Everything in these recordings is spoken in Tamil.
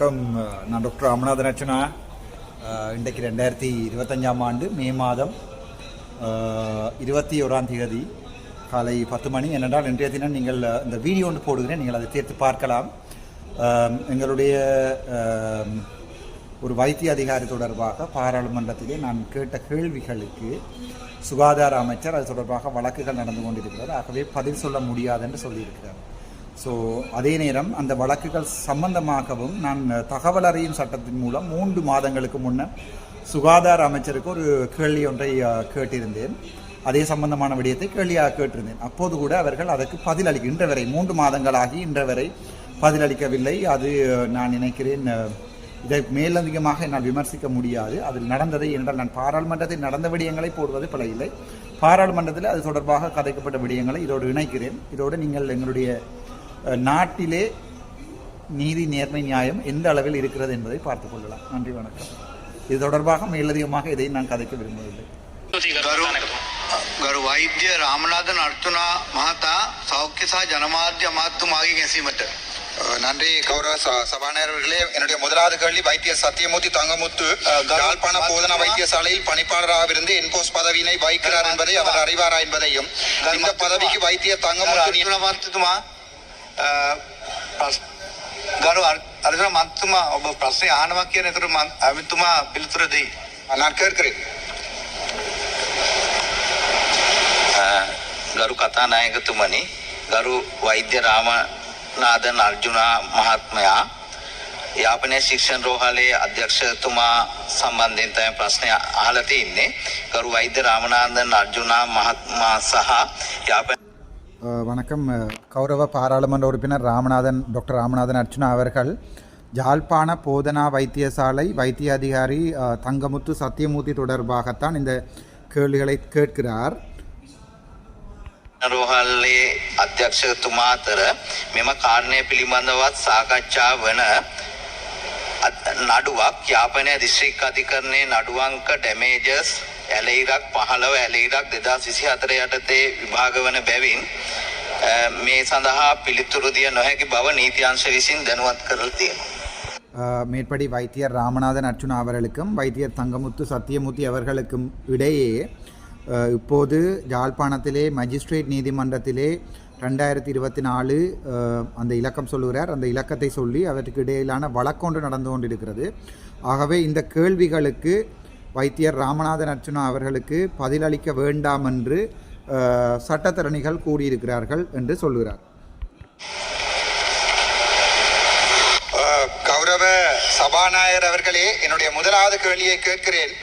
வணக்கம். நான் டாக்டர் ராமநாதன் அர்ச்சனா. இன்றைக்கு ரெண்டாயிரத்தி இருபத்தஞ்சாம் ஆண்டு மே மாதம் இருபத்தி ஓராம் தேதி காலை பத்து மணி. என்னென்றால் இன்றைய தினம் நீங்கள் இந்த வீடியோ ஒன்று போடுகிறேன். நீங்கள் அதை சேர்த்து பார்க்கலாம். எங்களுடைய ஒரு வைத்திய அதிகாரி தொடர்பாக பாராளுமன்றத்திலே நான் கேட்ட கேள்விகளுக்கு சுகாதார அமைச்சர் அது தொடர்பாக வழக்குகள் நடந்து கொண்டிருக்கிறார் ஆகவே பதில் சொல்ல முடியாது என்று சொல்லியிருக்கிறார். ஸோ அதே நேரம் அந்த வழக்குகள் சம்பந்தமாகவும் நான் தகவல் அறியும் சட்டத்தின் மூலம் மூன்று மாதங்களுக்கு முன்னர் சுகாதார அமைச்சருக்கு ஒரு கேள்வி ஒன்றை கேட்டிருந்தேன். அதே சம்பந்தமான விடயத்தை கேள்வியாக கேட்டிருந்தேன். அப்போது கூட அவர்கள் அதற்கு பதிலளிக்க இன்ற வரை மூன்று மாதங்களாகி இன்ற வரை பதிலளிக்கவில்லை. அது நான் நினைக்கிறேன் இதை மேலதிகமாக என்னால் விமர்சிக்க முடியாது. அதில் நடந்ததை என்றால் நான் பாராளுமன்றத்தில் நடந்த விடயங்களை போடுவது இல்லை. பாராளுமன்றத்தில் அது தொடர்பாக கதைக்கப்பட்ட விடயங்களை இதோடு இணைக்கிறேன். இதோடு நீங்கள் எங்களுடைய நாட்டிலே நீதி நேர்மை நியாயம் எந்த அளவில் இருக்கிறது என்பதை பார்த்துக் கொள்ளலாம். நன்றி வணக்கம். இது தொடர்பாக மேலதிகமாக இதை நான் கதைக்க விரும்பவில்லை. கரு வைத்திய ராமநாதன் அர்த்துனா මහතා சௌக்கியசா සහ ජනමාධ්‍ය අමාත්‍යතුමාගේ நன்றி கௌரவ சபாநாயகர்களே. என்னுடைய முதலாவது கேள்வி வைத்திய சத்தியமூர்த்தி தங்கமுத்து யாழ்ப்பாண போதனா வைத்தியசாலையில் பணிப்பாளராக இருந்து என்போஸ் பதவியினை வைக்கிறார் என்பதை அவர் அறிவாரா என்பதையும். இந்த பதவிக்கு வைத்திய தங்கமுத்து ගරු අර්ජුන මන්තුමා ඔබ ප්‍රශ්නේ අහනවා කියන එකට මම අමිතුමා පිළිතුර දෙයි. අනාකර් කරේ. ගරු කතානායකතුමනි ගරු වෛද්‍ය රාමනාදන් අර්ජුනා මහත්මයා යාපනයේ ශික්ෂණ රෝහලේ අධ්‍යක්ෂතුමා සම්බන්ධයෙන් තමයි ප්‍රශ්නය අහලා තින්නේ. ගරු වෛද්‍ය රාමනාදන් අර්ජුනා මහත්මයා සහ යාපන வணக்கம் அஹ் கௌரவ பாராளுமன்ற உறுப்பினர் ராமநாதன் டாக்டர் ராமநாதன் அர்ச்சுனா அவர்கள் யாழ்ப்பாண போதனா வைத்தியசாலை வைத்திய அதிகாரி அஹ், தங்கமுத்து சத்தியமூர்த்தி தொடர்பாகத்தான் இந்த கேள்விகளை கேட்கிறார் රෝහල්ලේ අධ්‍යක්ෂතුමා අතර මෙම කාරණය පිළිබඳවත් සාකච්ඡා වන අත්- නඩුවක් යාපනය දිස්ත්‍රික් අධිකරණය නඩුවංක ඩැමේජස් ඇලෙයිරක් පහළව ඇලෙයිරක් දෙදා සිසි අතර යටතේ විභාග වන බැවින් අ, මේ සඳහා පිළිතුරු දිය නොහැකි බව නීතියංශ විසින් දැනුවත් කරලා තියෙනවා. அஹ், மேற்படி வைத்தியர் ராமநாதன் அர்ச்சுனா அவர்களுக்கும் வைத்தியர் தங்கமுத்து சத்தியமூர்த்தி அவர்களுக்கும் இடையே அஹ், இப்போது யாழ்ப்பாணத்திலே மஜிஸ்ட்ரேட் நீதிமன்றத்திலே ரெண்டாயிரத்தி இருபத்தி நாலு அந்த இலக்கம் சொல்லுகிறார். அந்த இலக்கத்தை சொல்லி அவற்றுக்கு இடையிலான வழக்கொன்று நடந்து கொண்டிருக்கிறது. ஆகவே இந்த கேள்விகளுக்கு வைத்தியர் ராமநாதன் அர்ச்சுனா அவர்களுக்கு பதிலளிக்க வேண்டாம் என்று சட்டத்தரணிகள் கூறியிருக்கிறார்கள் என்று சொல்கிறார். கௌரவ சபாநாயகர் அவர்களே என்னுடைய முதலாவது கேள்வியை கேட்கிறேன்.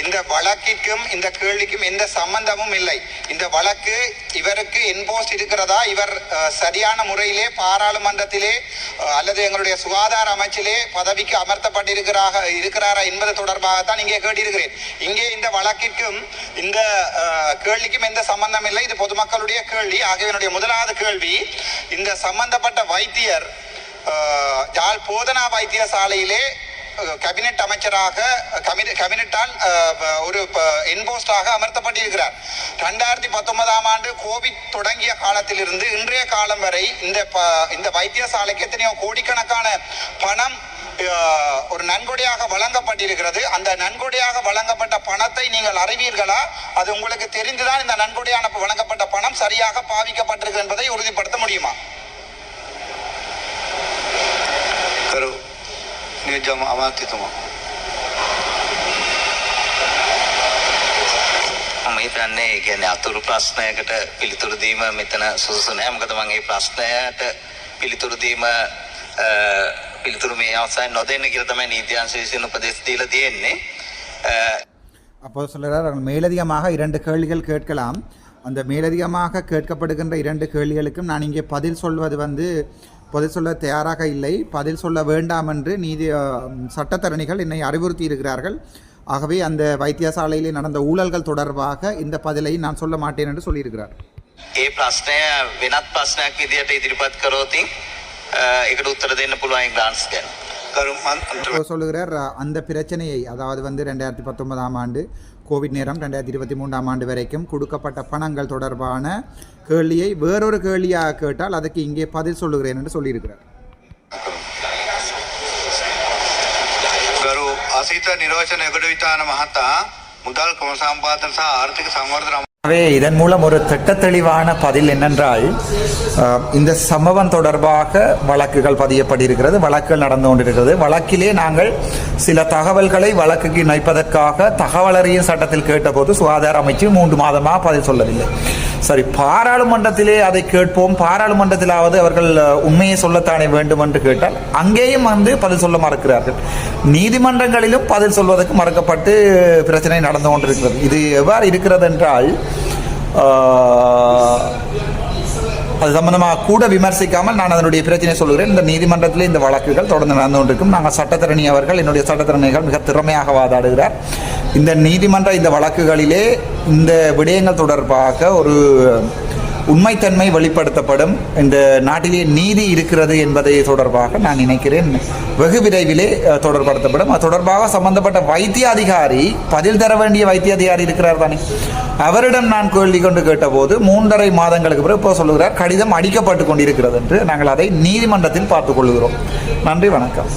இந்த வழக்கிற்கும் இந்த கேள்விக்கும் எந்த சம்பந்தமும் இல்லை. இந்த வழக்கு இவருக்கு இன்போஸ்ட் இருக்கிறதா? இவர் சரியான முறையிலே பாராளுமன்றத்திலே அல்லது எங்களுடைய சுகாதார அமைச்சிலே பதவிக்கு அமர்த்தப்பட்டிருக்கிறாக இருக்கிறாரா என்பது தொடர்பாகத்தான் இங்கே கேட்டிருக்கிறேன். இங்கே இந்த வழக்கிற்கும் இந்த கேள்விக்கும் எந்த சம்பந்தம் இல்லை. இது பொதுமக்களுடைய கேள்வி. ஆகியவனுடைய முதலாவது கேள்வி இந்த சம்பந்தப்பட்ட வைத்தியர் யாழ் போதனா வைத்தியசாலையிலே கேபினெட் அமைச்சராக கேபினெட்டால் ப- ஒரு என்போஸ்டாக அமர்த்தப்பட்டிருக்கிறார். ரெண்டாயிரத்தி பத்தொன்பதாம் ஆண்டு கோவிட் தொடங்கிய காலத்திலிருந்து இன்றைய காலம் வரை இந்த ப- இந்த வைத்தியசாலைக்கு எத்தனையோ கோடிக்கணக்கான பணம் ஒரு நன்கொடையாக வழங்கப்பட்டிருக்கிறது. அந்த நன்கொடையாக வழங்கப்பட்ட பணத்தை நீங்கள் அறிவீர்களா? அது உங்களுக்கு தெரிந்துதான் இந்த நன்கொடையான வழங்கப்பட்ட பணம் சரியாக பாவிக்கப்பட்டிருக்கு என்பதை உறுதிப்படுத்த முடியுமா? නියෝජ්‍ය අමාත්‍යතුමා මම හිතන්නේ ඒ කියන්නේ අතුරු ප්‍රශ්නයකට පිළිතුරු දීම මෙතන සුදුසු නෑ මොකද මම ඒ ප්‍රශ්නයට පිළිතුරු දීම අ, පිළිතුරු මේ අවස්ථාවේ නොදෙන්න කියලා තමයි නීතියංශ විසින් උපදෙස් දීලා තියෙන්නේ අ, அப்போ சொல்கிறார் அவர்கள் மேலதிகமாக இரண்டு கேள்விகள் கேட்கலாம் அந்த மேலதிகமாக கேட்கப்படுகின்ற இரண்டு கேள்விகளுக்கும் நான் இங்கே பதில் சொல்வது வந்து பதில் சொல்ல தயாராக இல்லை பதில் சொல்ல வேண்டாம் என்று நீதி அஹ், சட்டத்தரணிகள் என்னை அறிவுறுத்தி இருக்கிறார்கள் ஆகவே அந்த வைத்தியசாலையில் நடந்த ஊழல்கள் தொடர்பாக இந்த பதிலை நான் சொல்ல மாட்டேன் என்று சொல்லியிருக்கிறார் ඒ ප්‍රශ්නය වෙනත් ප්‍රශ්නයක් විදිහට ඉදිරිපත් කරෝතින් එකට උත්තර දෙන්න පුළුවන් ග්‍රාන්ස් ගැන කරු මන්ත්‍ර இப்போ சொல்லுகிறார் அந்த பிரச்சனையை அதாவது வந்து ரெண்டாயிரத்தி பத்தொன்பதாம் ஆண்டு கோவிட் நேரம் ரெண்டாயிரத்தி இருபத்தி மூன்றாம் ஆண்டு வரைக்கும் கொடுக்கப்பட்ட பணங்கள் தொடர்பான கேள்வியை வேறொரு கேள்வியாக கேட்டால் அதுக்கு இங்கே பதில் சொல்லுகிறேன் என்று சொல்லியிருக்கிறார். అసీత నిర్వచన ఎగుడు విధాన మహత முதல் క్రమసంపాదన సహా ఆర్థిక సంవర్ధన எனவே இதன் மூலம் ஒரு திட்டத்தெளிவான பதில் என்னென்றால் இந்த சம்பவம் தொடர்பாக வழக்குகள் பதியப்பட்டிருக்கிறது வழக்குகள் நடந்து கொண்டிருக்கிறது. வழக்கிலே நாங்கள் சில தகவல்களை வழக்குக்கு இணைப்பதற்காக தகவலறியும் சட்டத்தில் கேட்டபோது சுகாதார அமைச்சு மூன்று மாதமாக பதில் சொல்லவில்லை. சரி பாராளுமன்றத்திலே அதை கேட்போம். பாராளுமன்றத்திலாவது அவர்கள் உண்மையை சொல்லத்தானே வேண்டும் என்று கேட்டால் அங்கேயும் வந்து பதில் சொல்ல மறுக்கிறார்கள். நீதிமன்றங்களிலும் பதில் சொல்வதற்கு மறுக்கப்பட்டு பிரச்சனை நடந்து கொண்டிருக்கிறது. இது எவ்வாறு இருக்கிறது என்றால் அது சம்பந்தமாக கூட விமர்சிக்காமல் நான் அதனுடைய பிரச்சனை சொல்கிறேன் இந்த நீதிமன்றத்தில் இந்த வழக்குகள் தொடர்ந்து நடந்து கொண்டிருக்கும். நாங்கள் சட்டத்திறனி அவர்கள் என்னுடைய சட்டத்தரணிகள் மிக திறமையாக வாதாடுகிறார். இந்த நீதிமன்ற இந்த வழக்குகளிலே இந்த விடயங்கள் தொடர்பாக ஒரு உண்மைத்தன்மை வெளிப்படுத்தப்படும். இந்த நாட்டிலே நீதி இருக்கிறது என்பதை தொடர்பாக நான் நினைக்கிறேன். வெகு விரைவிலே தொடர்படுத்தப்படும். அது தொடர்பாக சம்பந்தப்பட்ட வைத்திய அதிகாரி பதில் தர வேண்டிய வைத்திய அதிகாரி இருக்கிறார் தானே. அவரிடம் நான் கேள்வி கொண்டு கேட்டபோது மூன்றரை மாதங்களுக்கு பிறகு இப்போ சொல்லுகிறார் கடிதம் அடிக்கப்பட்டு கொண்டிருக்கிறது என்று நாங்கள் அதை நீதிமன்றத்தில் பார்த்துக் கொள்கிறோம். நன்றி வணக்கம்.